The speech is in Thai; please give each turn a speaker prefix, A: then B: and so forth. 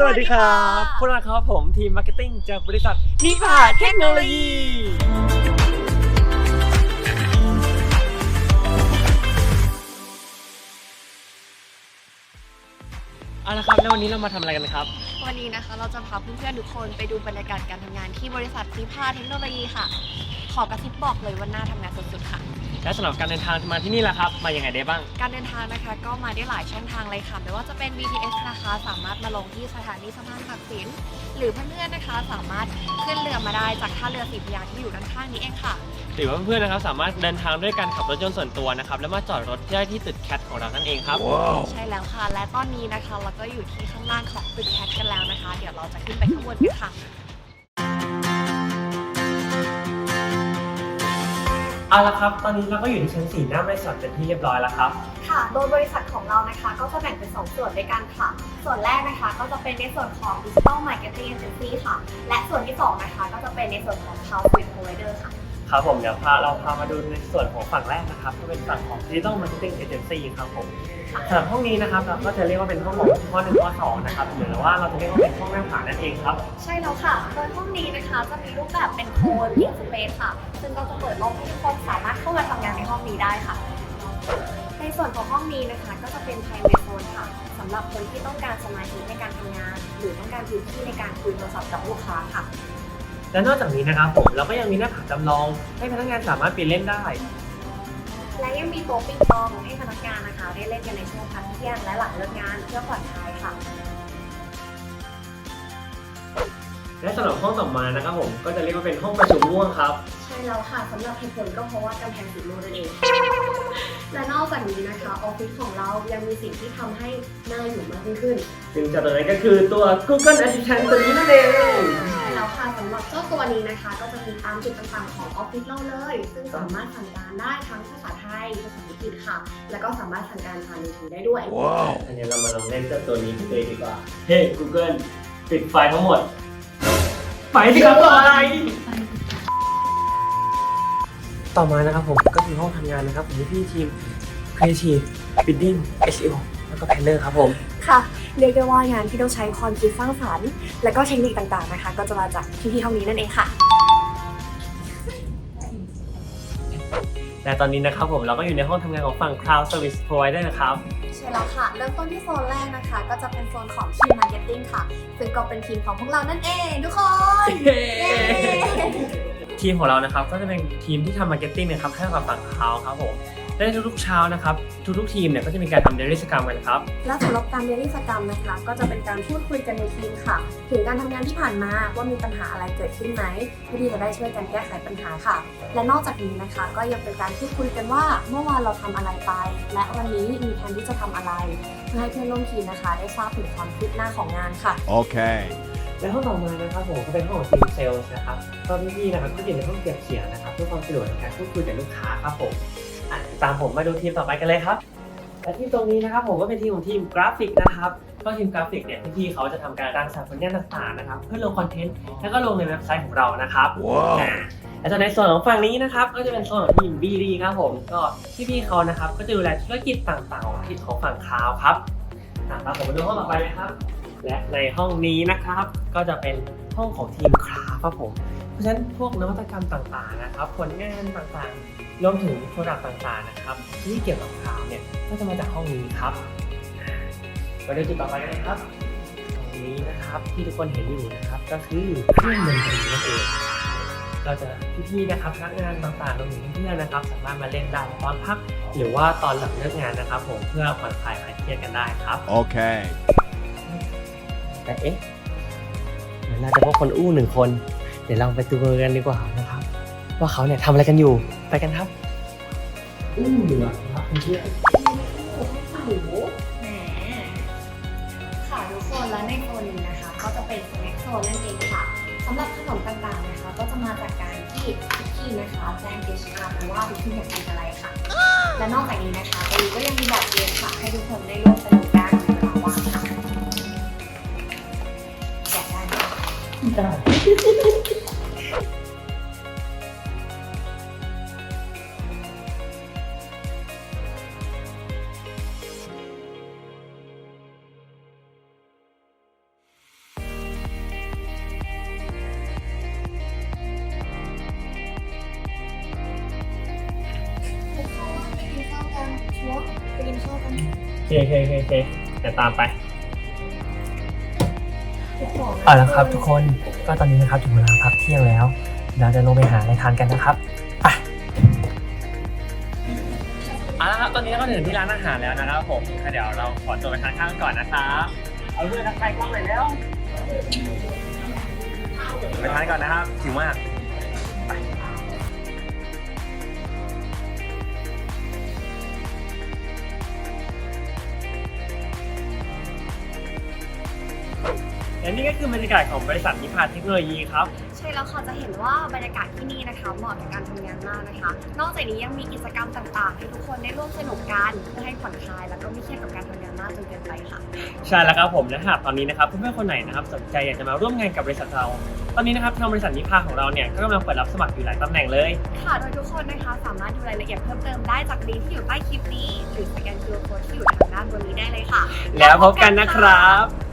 A: สวัสดีครับพวกเราครับผมทีมมาร์เก็ตติ้งจากบริษัทนิพาเทคโนโลยี เอาละครับแล้ววันนี้เรามาทำอะไรกันครับ
B: วันนี้นะคะเราจะพาเพื่อนๆทุกคนไปดูบรรยากาศการทำงานที่บริษัทซีพาเทคโนโลยีค่ะ ขอกระซิบบอกเลยว่าน่าทำงานสุดๆค่ะ
A: และสำหรับการเดินทางมาที่นี่ล่ะครับ มายังไงได้บ้าง
B: การเดินทางนะคะก็มาได้หลายช่องทางเลยค่ะ ไม่ว่าจะเป็น BTS นะคะสามารถมาลงที่สถานีสะพานตักสิน หรือเพื่อนๆนะคะสามารถขึ้นเรือมาได้จากท่าเรือสีพระยาที่อยู่ด้านข้างนี้เองค่ะ
A: หรือว่าเพื่อนๆนะครับสามารถเดินทางด้วยการขับรถยนต์ส่วนตัวนะครับแล้วมาจอดรถได้ที่ตึกแคทของเรานั่นเองครับ
B: ใช่แล้วค่ะ และตอนนี้นะคะเราก็อยู่ที่ข้างล่างของตึกแคทกันแล้วนะคะ เดี๋ยวเราจะขึ้นไปข้างบนกันค่ะ
A: เอาละครับ ตอนนี้เราก็อยู่ที่ชั้นสี่หน้าบริษัทเป็นที่เรียบร้อยแล้วครับ
B: ค่ะ โดยบริษัทของเรานะคะ ก็จะแบ่งเป็น 2 ส่วนด้วยกันค่ะ ส่วนแรกนะคะก็จะเป็นในส่วนของ Digital Marketing Agency ค่ะ และส่วนที่ 2 นะคะ ก็จะเป็นในส่วนของ Cloud Service Provider ค่ะ
A: ครับผมเดี๋ยวพาเราพามาดูในส่วนของฝั่งแรกนะครับก็เป็นฝั่งของ Digital Marketing Agency ครับผมสำหรับห้องนี้นะครับเราก็จะเรียกว่าเป็นห้องของข้อหนึ่งข้อสองนะครับหรือว่าเราจะเรียกว่าเป็นห้องนั่ผ่านนั่นเองครับ
B: ใช่แล้วค่ะโดยห้องนี้นะคะจะมีรูปแบบเป็นโคนเดียสเปซค่ะ ซึ่งก็จะเปิดโลกให้ทุกคนสามารถเข้ามาทำงานในห้องนี้ได้ค่ะ ในส่วนของห้องนี้นะคะก็จะเป็น private zone ค่ะสำหรับคนที่ต้องการสมาธิในการทำงาน หรือต้องการพื้นที่ในการคุยโทรศัพท์กับลูกค้าค่ะ
A: และนอกจากนี้นะครับผมเราก็ยังมีหน้าผาจำลอง ให้พนักงานสามารถปีนเล่นได้
B: และยังมีโต๊ะปิงปองให้พนักงานนะคะได้เล่นกันในช่วงพักเที่ยงและหลังเลิกงานเพื่อผ่อนคลายค่ะ
A: และสำหรับห้องต่อมานะครับผมก็จะเรียกว่าเป็นห้องประชุมร่วมครับ
B: ใช่แล้วค่ะสำหรับเหตุผลก็เพราะว่ากำแพงสีม่วงนั่นเอง และนอกจากนี้นะคะออฟฟิศของเรายังมีสิ่งที่ทำให้น่าอยู่มากยิ่งขึ้น
A: ซึ่งจะตัวนั้นก็คือตัว Google Assistant ตัวนี้นั่นเอง
B: ใช่แล้ว ค่ะสำหรับเจ้าตัวนี้นะคะ ก็จะมีตามจุดต่างๆของออฟฟิศเราเลย ซึ่งสามารถสั่งการได้ทั้งภาษาไทยภาษาอังกฤษค่ะ แล้วก็สามารถสั่งการผ่านมือถือได้ด้วย
A: อันนี้เรามาลองเล่นเจ้าตัวนี้กันเลยดีกว่า เฮ้ Google ปิดไฟทั้งหมด ไปสิครับไปต่อมานะครับผมก็คือห้องทำงานนะครับผมพี่ทีม Creative Bidding SEO แล้วก็ Planner ครับผม
B: ค่ะเรียกได้ว่างานที่ต้องใช้ความคิดสร้างสรรค์และก็เทคนิคต่างๆนะคะ ก็จะมาจากพี่ๆห้องนี้นั่นเองค่ะ
A: และตอนนี้นะครับผมเราก็อยู่ในห้องทำงานของฝั่ง Cloud Service Provider นะครับ
B: ใช่แล้วค่ะ เริ่มต้นที่โซนแรกนะคะ ก็จะเป็นโซนของทีมมาร์เก็ตติ้งค่ะ ซึ่งก็เป็นทีมของพวกเรานั่นเองทุกคนเย้
A: ทีมของเรานะครับก็จะเป็นทีมที่ทำมาร์เก็ตติ้งนะครับให้กับฝั่งเขาครับผม และในทุกๆเช้านะครับ ทุกๆทีมเนี่ยก็จะมีการทำเดลิสกรรมกันครับ
B: และสำหรับการเรียนริสกรรมนะคะ ก็จะเป็นการพูดคุยกันในทีมค่ะ ถึงการทำงานที่ผ่านมาว่ามีปัญหาอะไรเกิดขึ้นไหมเพื่อที่จะได้ช่วยกันแก้ไขปัญหาค่ะ และนอกจากนี้นะคะ ก็ยังเป็นการพูดคุยกันว่าเมื่อวานเราทำอะไรไป และวันนี้มีแผนที่จะทำอะไร เพื่อให้เพื่อนร่วมทีมนะคะ ได้ทราบถึงความคืบหน้าของงานค่ะ
C: Okay.
A: และห้องต่อมานะครับผมก็เป็นห้องของทีมเซลล์นะครับก็พี่ๆนะครับก็อยู่ในห้องเก็บเสียงนะครับเพื่อความสะดวกในการพูดคุยกับลูกค้าครับผม อะตามผมมาดูทีมต่อไปกันเลยครับและที่ตรงนี้นะครับผมก็เป็นทีมของทีมกราฟิกนะครับก็ทีมกราฟิกเนี่ยพี่ๆเขาจะทำการรังสรรค์ผลงานต่างๆนะครับเพื่อลงคอนเทนต์แล้วก็ลงในเว็บไซต์ของเรานะครับ
C: Wow.
A: อ่าและส่วนในส่วนของฝั่งนี้นะครับก็จะเป็นโซนของทีม BD ครับผมก็พี่ๆเขานะครับก็จะดูแลธุรกิจต่างๆของที่ของฝั่งคลาวครับอะตามผมมาดูห้องต่อไปเลยครับ และในห้องนี้นะครับ ก็จะเป็นห้องของทีมคลาวครับผม เพราะฉะนั้นพวกนวัตกรรมต่างๆนะครับ ผลงานต่างๆ รวมถึงโปรดักต์ต่างๆนะครับ ที่เกี่ยวกับคลาวเนี่ยก็จะมาจากห้องนี้ครับมาดูจุดต่อไปกันเลยครับตรงนี้นะครับที่ทุกคนเห็นอยู่นะครับ ก็คือเครื่องดนตรีนั่นเองก็จะพี่ๆนะครับพนักงานต่างๆรวมถึงเพื่อนๆนะครับ สามารถมาเล่นได้ตอนพัก หรือว่าตอนหลังเลิกงานนะครับ ผมเพื่อผ่อนคลายคลายเครียดกันได้ครับ
C: Okay.
A: แต่เอ๊ะเหมือนเราจะพบคนอู้หนึ่งคน เดี๋ยวเราไปดูกันดีกว่านะครับ ว่าเขาเนี่ยทำอะไรกันอยู่ไปกันครับ อู้เหนือครับเพื่อน
B: แหมค่ะทุกคนและในโซนนี้นะคะ ก็จะเป็นสแน็คโซนนั่นเองค่ะสำหรับขนมต่างๆนะคะ ก็จะมาจากการที่ทุกทีมนะคะแจ้งเกชอาร์ว่าทุกทีมอยากกินอะไรค่ะ และนอกจากนี้นะคะตรงนี้ก็ยังมีบอร์ดเกมค่ะ ให้ทุกคนได้ร่วมสนุกกันในเวลาว่างค่ะ ไปกินข้าวกั
A: นชั
B: วร์กินข้าวกัน โอ
A: เคโอเคโอเคโอเคเดี๋ยวตามไป เอาละครับทุกคนก็ตอนนี้นะครับถึงเวลาพักเที่ยงแล้ว เราจะลงไปหาอะไรทานกันนะครับไปเอาละครับตอนนี้เราก็ถึงที่ร้านอาหารแล้วนะครับผมเดี๋ยวเราขอตัวไปทานข้าวก่อนนะครับเอาเรื่อนทักทายกล้องหน่อยแล้วไปทานก่อนนะครับหิวมากไป และนี่ก็คือบรรยากาศของบริษัทนิพาเทคโนโลยีครับ
B: ใช่แล้วค่ะจะเห็นว่าบรรยากาศที่นี่นะคะเหมาะกับการทำงานมากนะคะ นอกจากนี้ยังมีกิจกรรมต่างๆ ให้ทุกคนได้ร่วมสนุกกันเพื่อให้ผ่อนคลายแล้วก็ไม่เครียดกับการทำงานมากจนเกินไปค่ะ
A: ใช่แล้วครับผมและหากตอนนี้นะครับเพื่อนๆคนไหนนะครับสนใจอยากจะมาร่วมงานกับบริษัทเรา ตอนนี้นะครับทางบริษัทนิพาของเราเนี่ยก็กำลังเปิดรับสมัครอยู่หลายตำแหน่งเลย
B: ค่ะโดยทุกคนนะคะสามารถดูรายละเอียดเพิ่มเติมได้จากลิงก์ที่อยู่ใต้คลิปนี้ หรือสแกน QR Code ที่อยู่ทางด้านบนนี้ได้เลยค่ะ
A: แล้วพบกันนะครับ